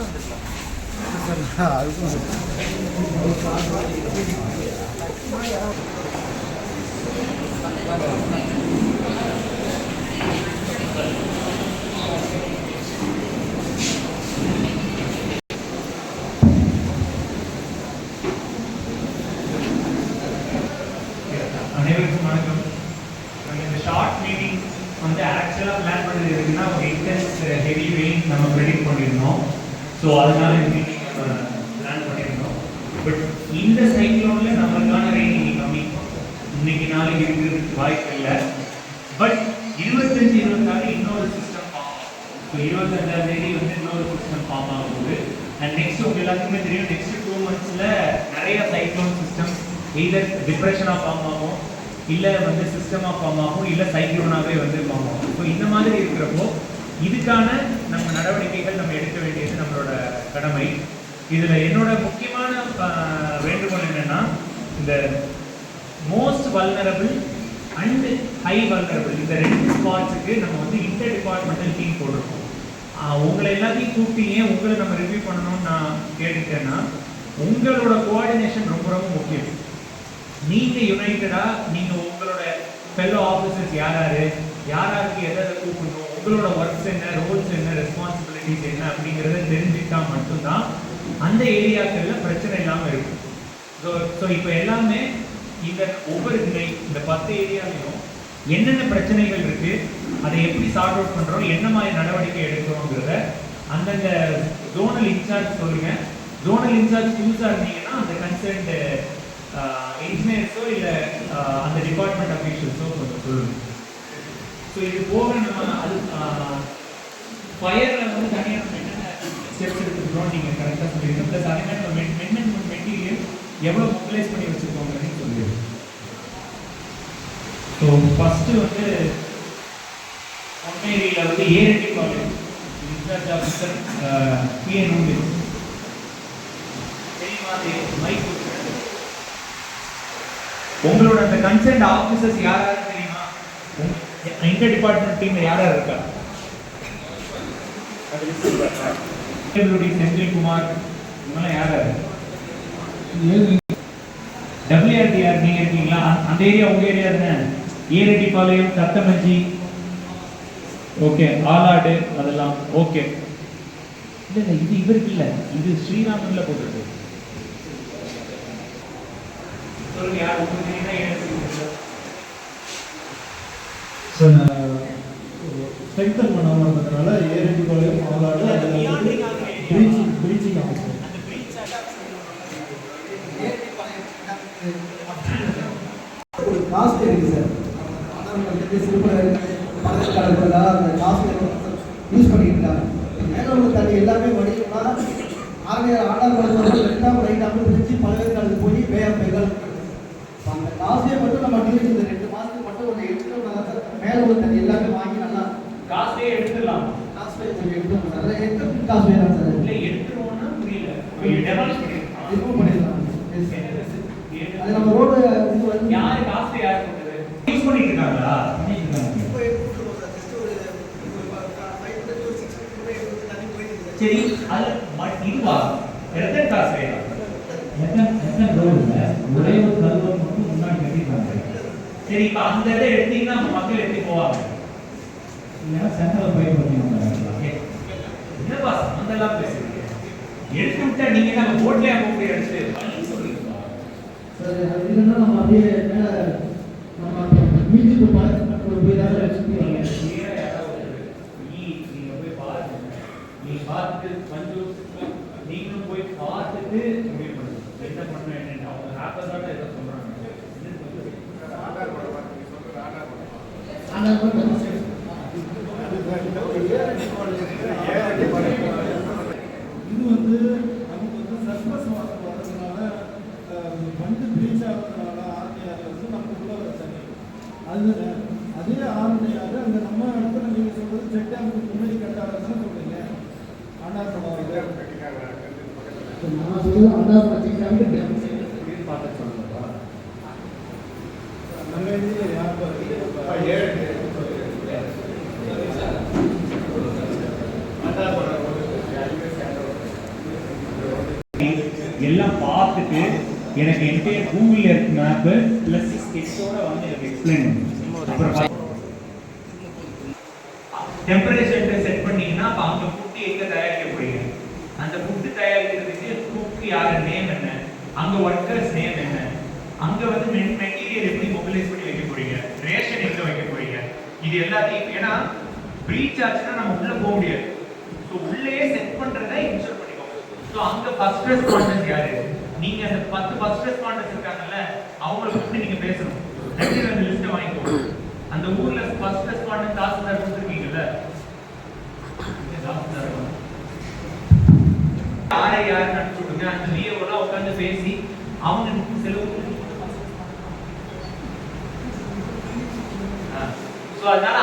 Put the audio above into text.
பார்த்துட்டு வந்துருக்கலாம் அனைவருக்கும் வணக்கம். நாங்கள் இந்த ஷார்ட் மீட்டிங் வந்து ஆக்சுவலாக பிளான் பண்ணது எதுக்குன்னா ஒரு இன்டென்ஸ் ஹெவி வெயின் நம்ம ப்ரெடிக்ட் பண்ணியிருந்தோம். ஸோ அதனால பிளான் பண்ணியிருந்தோம் பட் இந்த சைக்ளோனில் நம்மளுக்கான ரெயின் இன்னைக்கு கம்மி. இன்னைக்கு நாளைக்கு இருக்கிறதுக்கு வாய்ப்பு இல்லை. பட் இருபத்தஞ்சு இருபத்தாறு இன்னொரு சிஸ்டம் ஃபார்ம் ஸோ இருபத்தஞ்சாம் தேதி வந்து இன்னொரு சிஸ்டம் ஃபார்ம் ஆகும்போது அண்ட் நெக்ஸ்ட் உங்க எல்லாத்துக்குமே தெரியும் நெக்ஸ்ட் டூ மந்த்ஸில் நிறைய சைக்ளோன் சிஸ்டம் எய்தர் டிப்ரெஷனாக ஃபார்ம் ஆகும் இல்லை வந்து சிஸ்டமாக ஃபார்ம் ஆகும் இல்லை சைக்ளோனாகவே வந்து ஃபார்ம் ஆகும். ஸோ இந்த மாதிரி இருக்கிறப்போ இதுக்கான நம்ம நடவடிக்கைகள் நம்ம எடுக்க வேண்டியது நம்மளோட கடமை. இதில் என்னோட முக்கியமான வேண்டுகோள் என்னென்னா இந்த most vulnerable and high vulnerable இந்த ரெண்டு ஸ்பாட்ஸுக்கு நம்ம வந்து இன்டர் டிபார்ட்மெண்டல் டீம் போட்டிருக்கோம் உங்களை எல்லாத்தையும் கூப்பிட்டு ஏன் உங்களை நம்ம ரிவ்யூ பண்ணணும்னு நான் கேட்டுட்டேன்னா உங்களோட கோஆர்டினேஷன் ரொம்ப ரொம்ப முக்கியம். நீங்கள் யுனைட்டடாக நீங்கள் உங்களோட ஃபெல்லோ ஆஃபீஸர்ஸ் யார் யார் யாராருக்கு எதை எதை கூப்பிடணும் உங்களோட ஒர்க்ஸ் என்ன ரோல்ஸ் என்ன ரெஸ்பான்சிபிலிட்டிஸ் என்ன அப்படிங்கிறத தெரிஞ்சுக்கிட்டா மட்டும்தான் அந்த ஏரியாக்கள்ல பிரச்சனை இல்லாம இருக்கும். ஸோ ஸோ இப்போ எல்லாமே இந்த ஒவ்வொரு இந்த இந்த பத்து ஏரியாலையும் என்னென்ன பிரச்சனைகள் இருக்கு அதை எப்படி சார்ட் அவுட் பண்றோம் என்ன மாதிரி நடவடிக்கை எடுக்கிறோங்கிறத அந்தந்த ஜோனல் இன்சார்ஜ் சொல்லுங்க. ஜோனல் இன்சார்ஜ் புதுசாக இருந்தீங்கன்னா அந்த கன்சர்ன்ட் இன்ஜினியர்ஸோ இல்லை அந்த டிபார்ட்மெண்ட் அஃபீஷியல்ஸோ கொஞ்சம் சொல்லுங்கள் ஸோ இது போக நம்ம அது ஃபயரில் வந்து தனியாக நம்ம என்னென்ன ஸ்டெப்ஸ் எடுத்துக்கிறோம் நீங்கள் கரெக்டாக சொல்லியிருக்கோம் ப்ளஸ் அதே மாதிரி நம்ம மென் மென்மென்ட் மெட்டீரியல் எவ்வளோ மொபிலைஸ் பண்ணி வச்சுருக்கோங்கிறதையும் சொல்லியிருக்கோம் ஸோ ஃபஸ்ட்டு வந்து பொன்னேரியில் வந்து ஏரடி காலேஜ் இன்சார்ஜ் ஆஃபீஸர் பிஎன் உண்டு மைக் உங்களோட அந்த கன்சர்ன்ட் ஆஃபீஸர்ஸ் யாராவது தெரியுமா? இன்டர் டிபார்ட்மெண்ட் டீம்ல யார் யார் இருக்கா? எங்களுடைய செந்தில்குமார் இவங்கெல்லாம் யார் யார்? டபிள்யூஆர்டிஆர் நீங்க இருக்கீங்களா? அந்த- ஏரியா உங்க ஏரியா தானே ஈரட்டிப்பாளையம் தத்தமஞ்சி ஓகே ஆலாடு அதெல்லாம் ஓகே. இல்ல இல்லை இது இவருக்கு இல்ல. இது ஸ்ரீராமன்ல போட்டுருக்கு. சொல்லுங்க யார்? உங்களுக்கு தெரியுதா? எனக்கு ஸ்ட்ரெங்தன் பண்ணாமல் இருந்ததுனால ஏரடி பாளையம் மாலாடு ப்ளீச்சிங் ப்ளீச்சிங் ஆஃபீஸர் ஒரு காஸ்ட் இருக்கு சார். ஆனால் சிறுபட பணக்காரர்கள் அந்த காஸ்ட் யூஸ் இருக்காங்க. மேலே உள்ள தண்ணி எல்லாமே வடியும்னா ஆறு ஆண்டார் பழக்கம் ரெண்டாம் ரைட்டாக பிரிஞ்சு பல்வேறு காலத்துக்கு போய் வே ஆஃப் பெங்கால் அந்த காசையை மட்டும் நம்ம டூரிஸ்ட் இந்த ரெண்டு மாதத்துக்கு மட்டும் தண்ணி எல்லாமே வாங்கி நல்லா காசே எடுத்துடலாம். காசு கொஞ்சம் சார் எந்த காசு வேணும் சார்? இல்ல எடுத்துருவோம்னா புரியல. ரிமூவ் பண்ணிடலாம்? அது நம்ம ரோடு இது வந்து யாரு காசு யாரு யூஸ் பண்ணிட்டு இருக்காங்களா எடுத்துட்டு சார்? அது இதுவா? எத்தனை காசு வேணும்? எத்தனை எத்தனை ரோடு ஒரே ஒரு கல்வம் மட்டும் முன்னாடி கட்டிருக்காங்க சரி இப்ப அந்த இதை எடுத்தீங்கன்னா மக்கள் எப்படி போவாங்க? இல்லைன்னா சென்ட்ரல் போய் என்னப்பா சம்மந்தெல்லாம் பேசுறீங்க. எடுத்து விட்டா நீங்க நம்ம போட்லயே போக போய் எடுத்து அது இல்லைன்னா நம்ம அப்படியே நம்ம பீச்சுக்கு பார்த்து போய் தான் பார்த்து மஞ்சு நீங்களும் போய் பார்த்துட்டு முடிவு பண்ணுங்க. என்ன பண்ணணும் என்னன்னு அவங்க ஆப்போசாட்டா ஏதோ சொல்றாங்க என்னன்னு கொஞ்சம் ஆனால் வந்து சார் இது வந்து நமக்கு வந்து சர்ப்ளஸ் வாட்டர் வர்றதுனால அஹ், வந்து ப்ளீச் ஆகிறதுனால ஆர்டிஆர் வந்து நமக்கு உள்ள தண்ணி அது அதே ஆர்டிஆர் அங்கே நம்ம இடத்துல நீங்கள் சொல்றது செக் டேமுக்கு முன்னாடி படம் இது நான் சொல்றது அண்டா பிரச்சனை இது பார்த்து நம்ம இதில் யார் எல்லாம் பார்த்துட்டு எனக்கு என்கிட்ட கூகுள் எர்த் மேப்பு ப்ளஸ் ஸ்கெட்சோட வந்து எனக்கு எக்ஸ்பிளைன் பண்ணுங்க அப்புறம் டெம்பரேச்சர் செட் பண்ணீங்கன்னா அப்போ அந்த ஃபுட்டு எங்க தயாரிக்க போறீங்க அந்த ஃபுட்டு தயாரிக்கிறதுக்கு குக் யார் நேம் என்ன? அங்க ஒர்க்கர்ஸ் நேம் என்ன? அங்க வந்து மெட்டீரியல் எப்படி மொபிலைஸ் பண்ணி வைக்க போறீங்க ரேஷன் எங்கே வைக்க போறீங்க இது எல்லாத்தையும் ஏன்னா ப்ரீச் ஆச்சுன்னா நம்ம உள்ள போக முடியாது. ஸோ உள்ளேயே செட் பண்ணுறதை இன்ஸ்டால் பண்ணிக்கோங்க. ஸோ அங்க ஃபர்ஸ்ட் ரெஸ்பான்ஸ் யாரு? நீங்க அந்த பத்து ஃபர்ஸ்ட் ரெஸ்பாண்டர்ஸ் இருக்காங்கல்ல அவங்கள கூப்பிட்டு நீங்க பேசணும்? ரெண்டு ரெண்டு லிஸ்ட் வாங்கிக்கோ அந்த ஊர்ல ஃபர்ஸ்ட் ரெஸ்பாண்டர் தாசில்தார் கொடுத்துருக்கீங்கல்ல. யாரை யார் நடத்தி விடுங்க. அந்த விஏஓலாம் உட்காந்து பேசி அவங்க செலவு ஸோ அதனால